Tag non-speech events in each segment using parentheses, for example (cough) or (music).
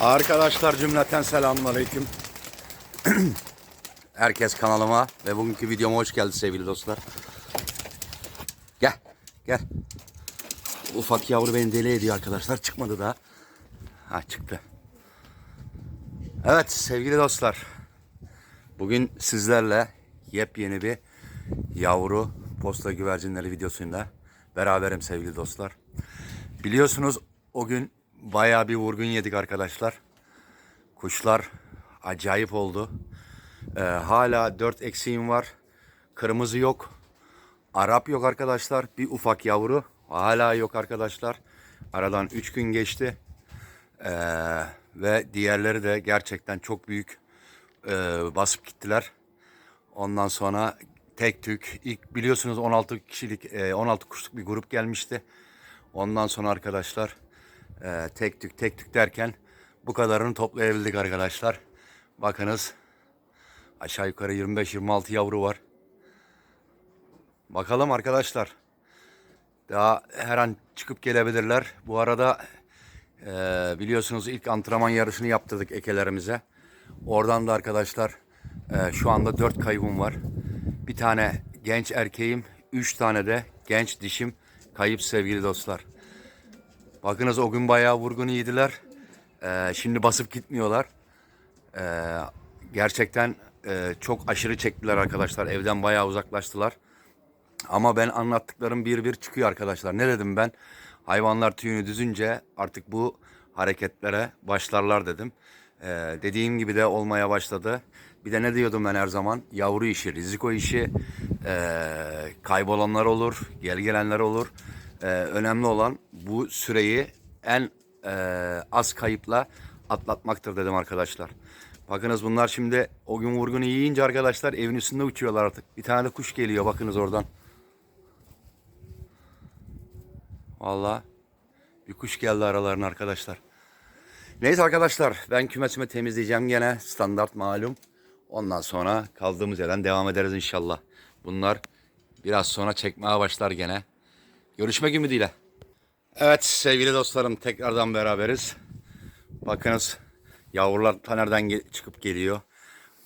Arkadaşlar cümleten selamünaleyküm. (clears throat) Herkes kanalıma ve bugünkü videoma hoş geldi sevgili dostlar. Gel, gel. Ufak yavru beni deli ediyor arkadaşlar. Çıkmadı daha. Ha çıktı. Evet sevgili dostlar. Bugün sizlerle yepyeni bir yavru posta güvercinleri videosuyla beraberim sevgili dostlar. Biliyorsunuz o gün bayağı bir vurgun yedik arkadaşlar. Kuşlar acayip oldu. Ee, hala 4 eksiğim var. Kırmızı yok. Arap yok arkadaşlar. Bir ufak yavru. Hala yok arkadaşlar. Aradan 3 gün geçti. Ee, ve diğerleri de gerçekten çok büyük e, basıp gittiler. Ondan sonra tek tük ilk biliyorsunuz 16 kişilik e, 16 kuşluk bir grup gelmişti. Ondan sonra arkadaşlar e, tek tük tek tük derken bu kadarını toplayabildik arkadaşlar. Bakınız aşağı yukarı 25-26 yavru var. Bakalım arkadaşlar. Daha her an çıkıp gelebilirler. Bu arada e, biliyorsunuz ilk antrenman yarışını yaptırdık ekelerimize. Oradan da arkadaşlar e, şu anda 4 kaybım var. Bir tane genç erkeğim, 3 tane de genç dişim kayıp sevgili dostlar. Bakınız o gün bayağı vurgun yediler. Ee, şimdi basıp gitmiyorlar. Ee, gerçekten e, çok aşırı çektiler arkadaşlar. Evden bayağı uzaklaştılar. Ama ben anlattıklarım bir bir çıkıyor arkadaşlar. Ne dedim ben? Hayvanlar tüyünü düzünce artık bu hareketlere başlarlar dedim. Ee, dediğim gibi de olmaya başladı. Bir de ne diyordum ben her zaman? Yavru işi, riziko işi, ee, kaybolanlar olur, gel gelenler olur. Ee, önemli olan bu süreyi en ee, az kayıpla atlatmaktır dedim arkadaşlar. Bakınız bunlar şimdi o gün vurgunu yiyince arkadaşlar evin üstünde uçuyorlar artık. Bir tane de kuş geliyor bakınız oradan. Vallahi bir kuş geldi aralarına arkadaşlar. Neyse arkadaşlar ben kümesimi temizleyeceğim gene standart malum. Ondan sonra kaldığımız yerden devam ederiz inşallah. Bunlar biraz sonra çekmeye başlar gene. Görüşmek ümidiyle. Evet sevgili dostlarım tekrardan beraberiz. Bakınız yavrular tanerden ge- çıkıp geliyor.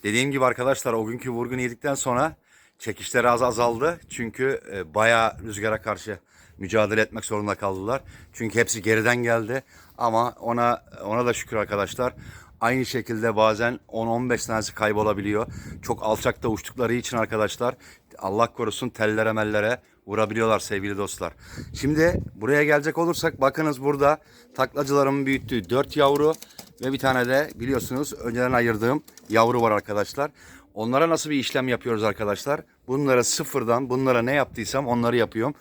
Dediğim gibi arkadaşlar o günkü vurgunu yedikten sonra çekişleri az azaldı. Çünkü e, bayağı rüzgara karşı mücadele etmek zorunda kaldılar. Çünkü hepsi geriden geldi. Ama ona ona da şükür arkadaşlar. Aynı şekilde bazen 10-15 tanesi kaybolabiliyor. Çok alçakta uçtukları için arkadaşlar Allah korusun tellere mellere vurabiliyorlar sevgili dostlar. Şimdi buraya gelecek olursak bakınız burada taklacılarımın büyüttüğü 4 yavru ve bir tane de biliyorsunuz önceden ayırdığım yavru var arkadaşlar. Onlara nasıl bir işlem yapıyoruz arkadaşlar? Bunlara sıfırdan bunlara ne yaptıysam onları yapıyorum.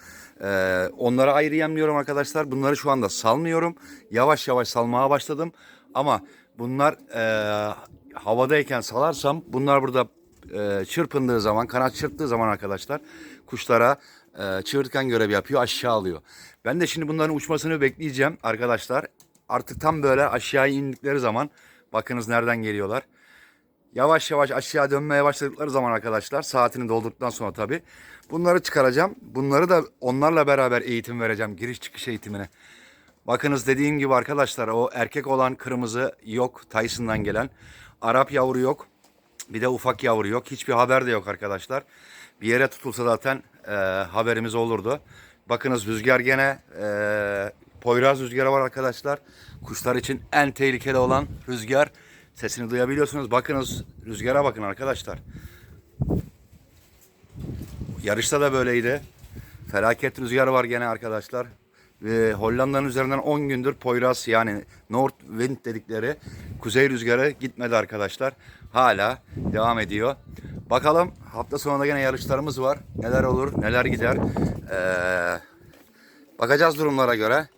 Ee, onlara ayrı yemliyorum arkadaşlar. Bunları şu anda salmıyorum. Yavaş yavaş salmaya başladım. Ama bunlar e, havadayken salarsam bunlar burada e, çırpındığı zaman, kanat çırptığı zaman arkadaşlar kuşlara e, görevi yapıyor, aşağı alıyor. Ben de şimdi bunların uçmasını bekleyeceğim arkadaşlar. Artık tam böyle aşağı indikleri zaman bakınız nereden geliyorlar. Yavaş yavaş aşağı dönmeye başladıkları zaman arkadaşlar saatini doldurduktan sonra tabii bunları çıkaracağım. Bunları da onlarla beraber eğitim vereceğim giriş çıkış eğitimine. Bakınız dediğim gibi arkadaşlar o erkek olan kırmızı yok Tyson'dan gelen. Arap yavru yok. Bir de ufak yavru yok. Hiçbir haber de yok arkadaşlar. Bir yere tutulsa zaten e, haberimiz olurdu. Bakınız rüzgar gene e, Poyraz rüzgarı var arkadaşlar. Kuşlar için en tehlikeli olan rüzgar. Sesini duyabiliyorsunuz. Bakınız rüzgara bakın arkadaşlar. Yarışta da böyleydi. Felaket rüzgar var gene arkadaşlar. Ve Hollanda'nın üzerinden 10 gündür Poyraz yani North Wind dedikleri kuzey rüzgarı gitmedi arkadaşlar. Hala devam ediyor. Bakalım hafta sonunda gene yarışlarımız var. Neler olur, neler gider. Ee, bakacağız durumlara göre.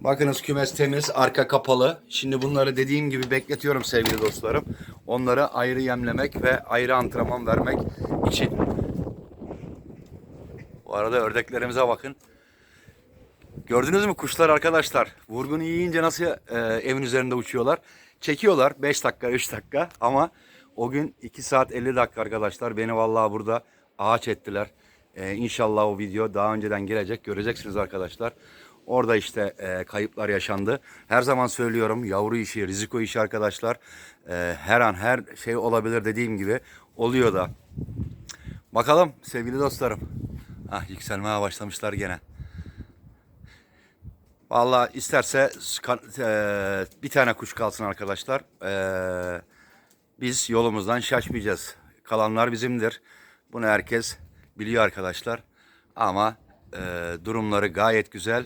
Bakınız kümes temiz, arka kapalı. Şimdi bunları dediğim gibi bekletiyorum sevgili dostlarım. Onları ayrı yemlemek ve ayrı antrenman vermek için. Bu arada ördeklerimize bakın. Gördünüz mü kuşlar arkadaşlar? Vurgunu yiyince nasıl e, evin üzerinde uçuyorlar. Çekiyorlar 5 dakika 3 dakika ama o gün 2 saat 50 dakika arkadaşlar. Beni vallahi burada ağaç ettiler. E, inşallah o video daha önceden gelecek. Göreceksiniz arkadaşlar. Orada işte e, kayıplar yaşandı. Her zaman söylüyorum yavru işi, riziko işi arkadaşlar. E, her an her şey olabilir dediğim gibi oluyor da. Bakalım sevgili dostlarım. Ah yükselmeye başlamışlar gene. Vallahi isterse eee, bir tane kuş kalsın arkadaşlar. Eee, biz yolumuzdan şaşmayacağız. Kalanlar bizimdir. Bunu herkes biliyor arkadaşlar. Ama eee, durumları gayet güzel.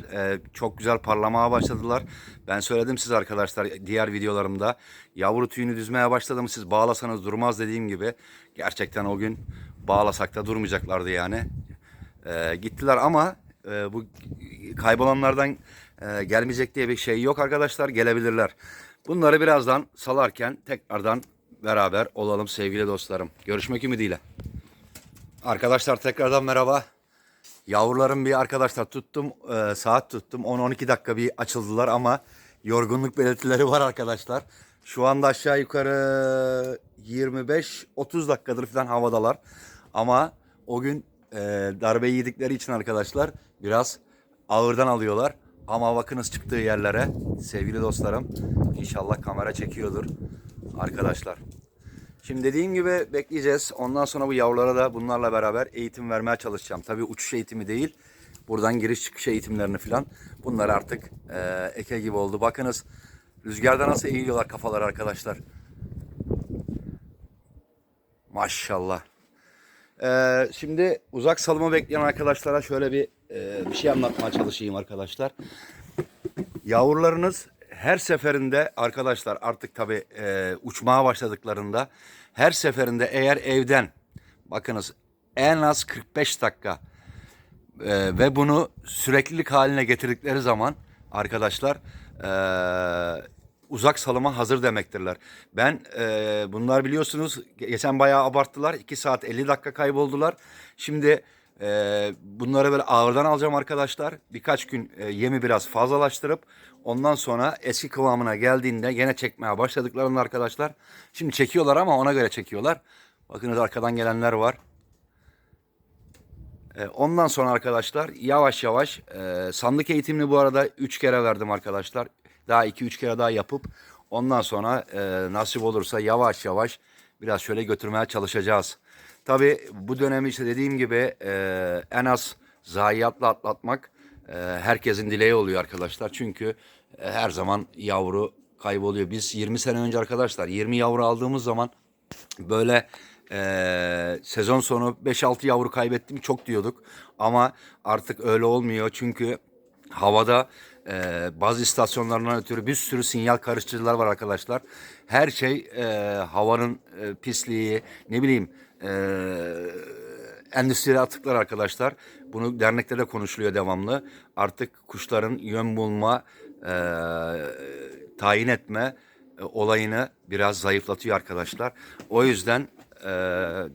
Çok güzel parlamaya başladılar. Ben söyledim size arkadaşlar diğer videolarımda. Yavru tüyünü düzmeye başladım. Siz bağlasanız durmaz dediğim gibi. Gerçekten o gün bağlasak da durmayacaklardı yani. Gittiler ama e, bu kaybolanlardan e, gelmeyecek diye bir şey yok arkadaşlar. Gelebilirler. Bunları birazdan salarken tekrardan beraber olalım sevgili dostlarım. Görüşmek ümidiyle. Arkadaşlar tekrardan merhaba. Yavrularım bir arkadaşlar tuttum, e, saat tuttum. 10-12 dakika bir açıldılar ama yorgunluk belirtileri var arkadaşlar. Şu anda aşağı yukarı 25-30 dakikadır falan havadalar. Ama o gün e, darbe yedikleri için arkadaşlar biraz ağırdan alıyorlar. Ama bakınız çıktığı yerlere sevgili dostlarım inşallah kamera çekiyordur arkadaşlar. Şimdi dediğim gibi bekleyeceğiz. Ondan sonra bu yavrulara da bunlarla beraber eğitim vermeye çalışacağım. Tabii uçuş eğitimi değil. Buradan giriş çıkış eğitimlerini falan. Bunlar artık e, eke gibi oldu. Bakınız rüzgarda nasıl eğiliyorlar kafaları arkadaşlar. Maşallah. Ee, şimdi uzak salımı bekleyen arkadaşlara şöyle bir e, bir şey anlatmaya çalışayım arkadaşlar. Yavrularınız her seferinde arkadaşlar artık tabi uçmaya başladıklarında her seferinde eğer evden bakınız en az 45 dakika e, ve bunu süreklilik haline getirdikleri zaman arkadaşlar e, uzak salıma hazır demektirler. Ben e, bunlar biliyorsunuz geçen bayağı abarttılar. 2 saat 50 dakika kayboldular. Şimdi e, bunları böyle ağırdan alacağım arkadaşlar. Birkaç gün e, yemi biraz fazlalaştırıp ondan sonra eski kıvamına geldiğinde gene çekmeye başladıklarında arkadaşlar. Şimdi çekiyorlar ama ona göre çekiyorlar. Bakınız arkadan gelenler var. E, Ondan sonra arkadaşlar yavaş yavaş e, sandık eğitimini bu arada 3 kere verdim arkadaşlar. Daha 2-3 kere daha yapıp ondan sonra e, nasip olursa yavaş yavaş biraz şöyle götürmeye çalışacağız. Tabi bu dönemi işte dediğim gibi e, en az zayiatla atlatmak e, herkesin dileği oluyor arkadaşlar. Çünkü e, her zaman yavru kayboluyor. Biz 20 sene önce arkadaşlar 20 yavru aldığımız zaman böyle eee, sezon sonu 5-6 yavru kaybettim çok diyorduk. Ama artık öyle olmuyor çünkü havada eee, bazı istasyonlarından ötürü bir sürü sinyal karıştırıcılar var arkadaşlar. Her şey eee, havanın eee, pisliği ne bileyim eee endüstriyel atıklar arkadaşlar. Bunu dernekte de konuşuluyor devamlı. Artık kuşların yön bulma, eee, tayin etme e, olayını biraz zayıflatıyor arkadaşlar. O yüzden e,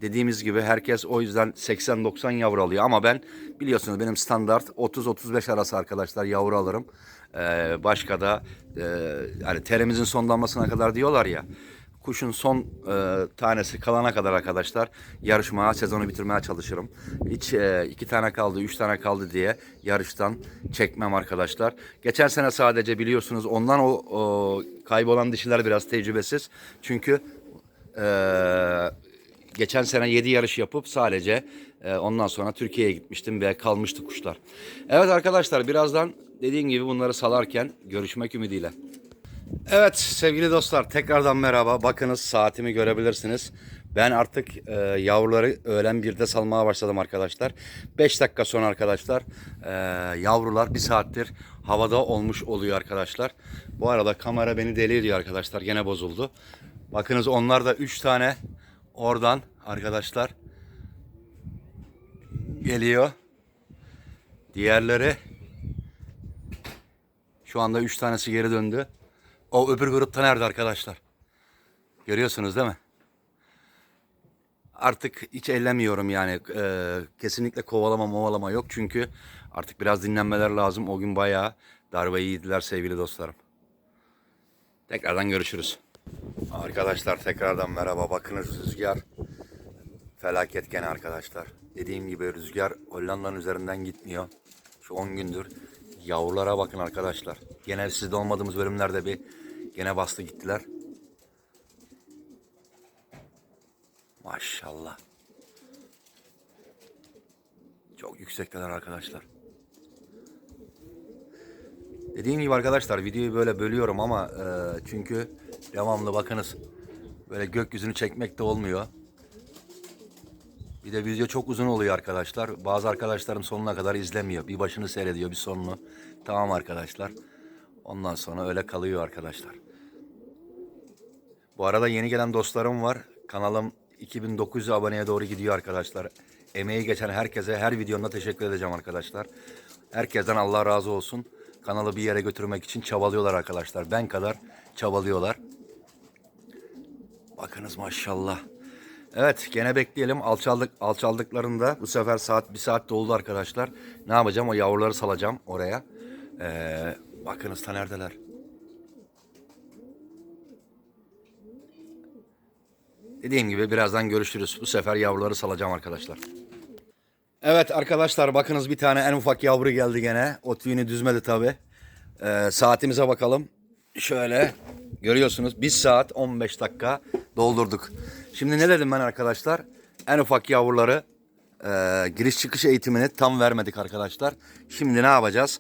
dediğimiz gibi herkes o yüzden 80-90 yavru alıyor. Ama ben biliyorsunuz benim standart 30-35 arası arkadaşlar yavru alırım. E, başka da e, yani teremizin son damlasına kadar diyorlar ya. Kuşun son e, tanesi kalana kadar arkadaşlar yarışmaya, sezonu bitirmeye çalışırım. Hiç e, iki tane kaldı, üç tane kaldı diye yarıştan çekmem arkadaşlar. Geçen sene sadece biliyorsunuz ondan o, o kaybolan dişiler biraz tecrübesiz. Çünkü e, geçen sene 7 yarış yapıp sadece e, ondan sonra Türkiye'ye gitmiştim ve kalmıştı kuşlar. Evet arkadaşlar birazdan dediğim gibi bunları salarken görüşmek ümidiyle. Evet sevgili dostlar tekrardan merhaba. Bakınız saatimi görebilirsiniz. Ben artık e, yavruları öğlen 1'de salmaya başladım arkadaşlar. 5 dakika sonra arkadaşlar e, yavrular bir saattir havada olmuş oluyor arkadaşlar. Bu arada kamera beni deli ediyor arkadaşlar. Gene bozuldu. Bakınız onlar da 3 tane oradan arkadaşlar geliyor. Diğerleri şu anda 3 tanesi geri döndü. O öbür grupta nerede arkadaşlar? Görüyorsunuz değil mi? Artık hiç ellemiyorum yani. Ee, kesinlikle kovalama movalama yok. Çünkü artık biraz dinlenmeler lazım. O gün bayağı darbeyi yediler sevgili dostlarım. Tekrardan görüşürüz. Arkadaşlar tekrardan merhaba. Bakınız rüzgar felaket gene arkadaşlar. Dediğim gibi rüzgar Hollanda'nın üzerinden gitmiyor. Şu 10 gündür Yavrulara bakın arkadaşlar. Gene sizde olmadığımız bölümlerde bir gene bastı gittiler. Maşallah. Çok yüksekteler arkadaşlar. Dediğim gibi arkadaşlar videoyu böyle bölüyorum ama e, çünkü devamlı bakınız böyle gökyüzünü çekmek de olmuyor. Bir de video çok uzun oluyor arkadaşlar. Bazı arkadaşlarım sonuna kadar izlemiyor. Bir başını seyrediyor, bir sonunu. Tamam arkadaşlar. Ondan sonra öyle kalıyor arkadaşlar. Bu arada yeni gelen dostlarım var. Kanalım 2900 aboneye doğru gidiyor arkadaşlar. Emeği geçen herkese her videomda teşekkür edeceğim arkadaşlar. Herkesten Allah razı olsun. Kanalı bir yere götürmek için çabalıyorlar arkadaşlar. Ben kadar çabalıyorlar. Bakınız maşallah. Evet gene bekleyelim. Alçaldık, alçaldıklarında bu sefer saat bir saat doldu arkadaşlar. Ne yapacağım? O yavruları salacağım oraya. Ee, bakınız ta neredeler? Dediğim gibi birazdan görüşürüz. Bu sefer yavruları salacağım arkadaşlar. Evet arkadaşlar bakınız bir tane en ufak yavru geldi gene. O tüyünü düzmedi tabi. Ee, saatimize bakalım. Şöyle görüyorsunuz 1 saat 15 dakika doldurduk. Şimdi ne dedim ben arkadaşlar? En ufak yavruları e, giriş çıkış eğitimini tam vermedik arkadaşlar. Şimdi ne yapacağız?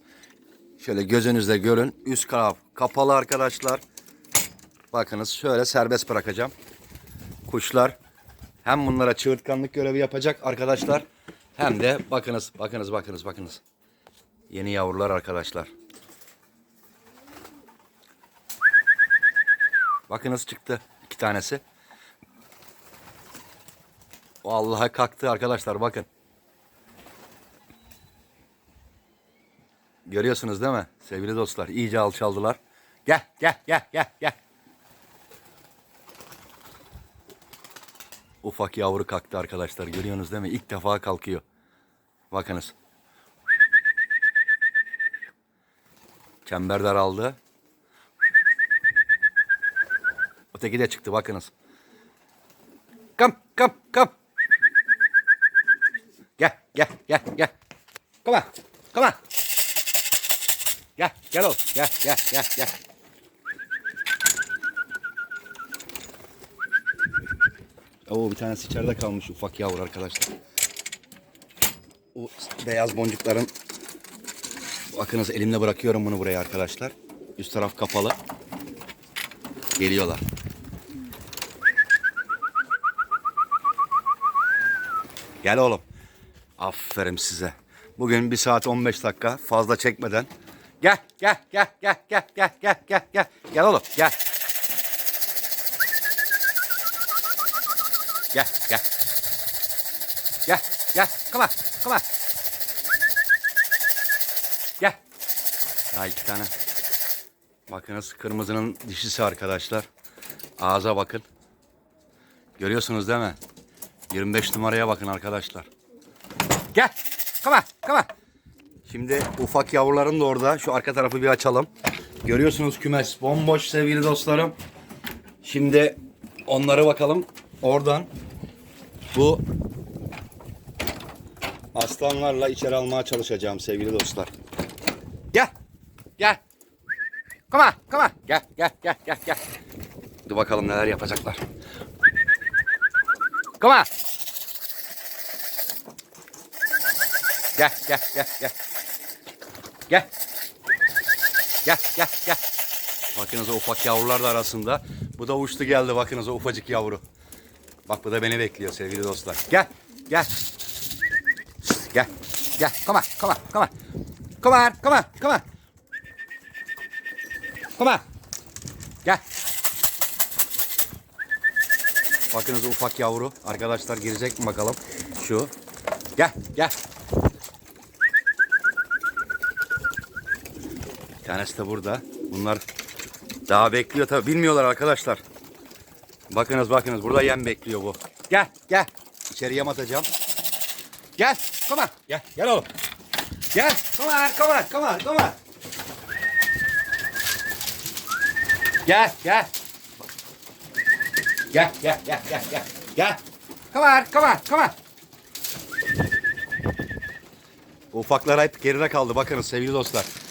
Şöyle gözünüzle görün. Üst taraf kapalı arkadaşlar. Bakınız şöyle serbest bırakacağım. Kuşlar hem bunlara çığırtkanlık görevi yapacak arkadaşlar. Hem de bakınız, bakınız, bakınız, bakınız. Yeni yavrular arkadaşlar. Bakınız çıktı iki tanesi. Vallahi kalktı arkadaşlar bakın. Görüyorsunuz değil mi sevgili dostlar? İyice alçaldılar. Gel gel gel gel gel. Ufak yavru kalktı arkadaşlar. Görüyorsunuz değil mi? İlk defa kalkıyor. Bakınız. Çember daraldı. Öteki de çıktı bakınız. Kam kam kam. Gel gel gel gel. Come on. Come on. Gel gel oğlum. Gel gel gel gel. Oo bir tanesi içeride kalmış ufak yavru arkadaşlar. O beyaz boncukların bakınız elimle bırakıyorum bunu buraya arkadaşlar. Üst taraf kapalı. Geliyorlar. Gel oğlum. Aferin size. Bugün 1 saat 15 dakika fazla çekmeden. Gel gel gel gel gel gel gel gel gel. Gel oğlum gel. Gel gel. Gel gel. Come on. Come on. Gel. Daha iki tane. Bakınız kırmızının dişisi arkadaşlar. Ağza bakın. Görüyorsunuz değil mi? 25 numaraya bakın arkadaşlar. Gel. Come on. Şimdi ufak yavrularım da orada. Şu arka tarafı bir açalım. Görüyorsunuz kümes bomboş sevgili dostlarım. Şimdi onları bakalım oradan bu aslanlarla içeri almaya çalışacağım sevgili dostlar. Gel. Gel. Come on. Gel, gel, gel, gel, gel. Dur bakalım neler yapacaklar. Come Gel, gel, gel, gel. Gel. Gel, gel, gel. Bakınız o ufak yavrular da arasında. Bu da uçtu geldi bakınız o ufacık yavru. Bak bu da beni bekliyor sevgili dostlar. Gel, gel. Gel, gel. Come on, come on, come on. Come on, come on, come on. Come on. Gel. Bakınız ufak yavru. Arkadaşlar girecek mi bakalım. Şu. Gel, gel. Tanesi de burada. Bunlar daha bekliyor tabi. Bilmiyorlar arkadaşlar. Bakınız bakınız burada yem bekliyor bu. Gel gel. İçeri yem atacağım. Gel. Come on. Gel. Gel oğlum. Gel. Come on. Come on. Come on. Come on. Gel. Gel. Gel. Gel. Gel. Gel. Gel. Gel. Come on. Come on. Come on. Ufaklar hep geride kaldı. Bakınız sevgili dostlar.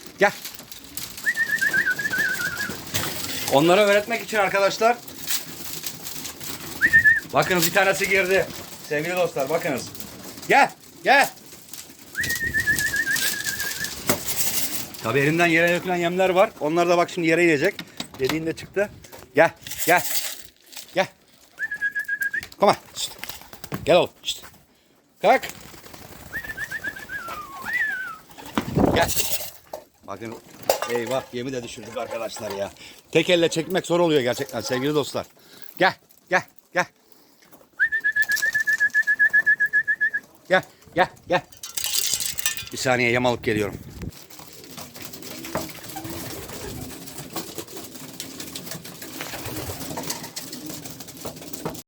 Onlara öğretmek için arkadaşlar. Bakınız bir tanesi girdi. Sevgili dostlar bakınız. Gel gel. Tabii elimden yere dökülen yemler var. Onlar da bak şimdi yere yiyecek. Dediğinde çıktı. Gel gel. Gel. On. Şişt. Gel oğlum. Şişt. Kalk. Gel. Bakın eyvah yemi de düşürdük arkadaşlar ya. Tek elle çekmek zor oluyor gerçekten sevgili dostlar. Gel gel gel. Gel gel gel. Bir saniye yem alıp geliyorum.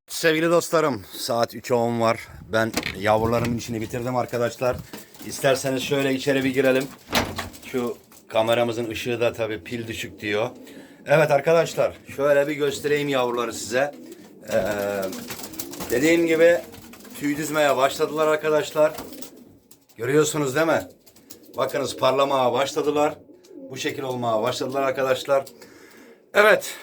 Sevgili dostlarım saat 3'e 10 var. Ben yavrularımın işini bitirdim arkadaşlar. İsterseniz şöyle içeri bir girelim. Şu kameramızın ışığı da tabii pil düşük diyor. Evet arkadaşlar şöyle bir göstereyim yavruları size. Ee, dediğim gibi tüy düzmeye başladılar arkadaşlar. Görüyorsunuz değil mi? Bakınız parlamaya başladılar. Bu şekil olmaya başladılar arkadaşlar. Evet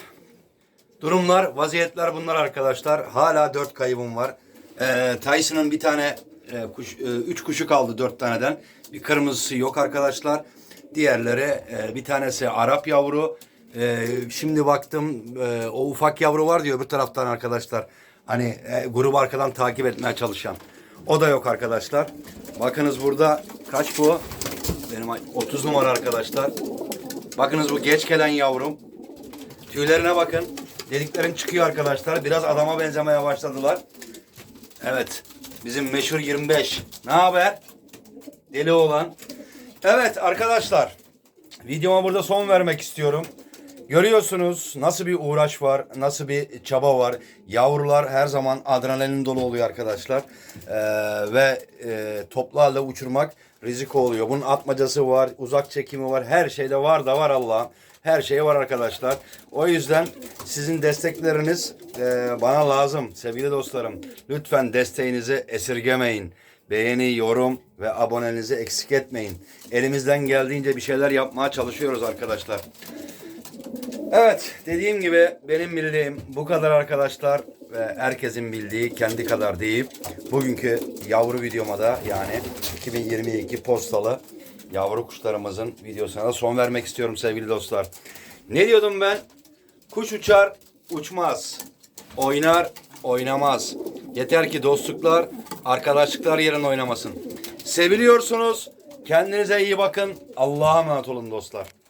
Durumlar, vaziyetler bunlar arkadaşlar. Hala dört kaybım var. Ee, Tyson'ın bir tane e, kuş, e, üç kuşu kaldı dört taneden. Bir kırmızısı yok arkadaşlar. Diğerleri e, bir tanesi Arap yavru. E, şimdi baktım e, o ufak yavru var diyor öbür taraftan arkadaşlar. Hani e, grubu arkadan takip etmeye çalışan. O da yok arkadaşlar. Bakınız burada kaç bu? Benim 30 numara arkadaşlar. Bakınız bu geç gelen yavrum. Tüylerine bakın. Deliklerin çıkıyor arkadaşlar. Biraz adama benzemeye başladılar. Evet. Bizim meşhur 25. Ne haber? Deli olan. Evet arkadaşlar. Videoma burada son vermek istiyorum. Görüyorsunuz nasıl bir uğraş var, nasıl bir çaba var. Yavrular her zaman adrenalin dolu oluyor arkadaşlar. Ee, ve e, toplarla uçurmak riziko oluyor. Bunun atmacası var, uzak çekimi var, her şeyde var da var Allah'ım. Her şey var arkadaşlar. O yüzden sizin destekleriniz e, bana lazım sevgili dostlarım. Lütfen desteğinizi esirgemeyin. Beğeni, yorum ve abonenizi eksik etmeyin. Elimizden geldiğince bir şeyler yapmaya çalışıyoruz arkadaşlar. Evet dediğim gibi benim bildiğim bu kadar arkadaşlar ve herkesin bildiği kendi kadar deyip bugünkü yavru videoma da yani 2022 postalı yavru kuşlarımızın videosuna da son vermek istiyorum sevgili dostlar. Ne diyordum ben? Kuş uçar uçmaz. Oynar oynamaz. Yeter ki dostluklar arkadaşlıklar yerine oynamasın. Seviliyorsunuz. Kendinize iyi bakın. Allah'a emanet olun dostlar.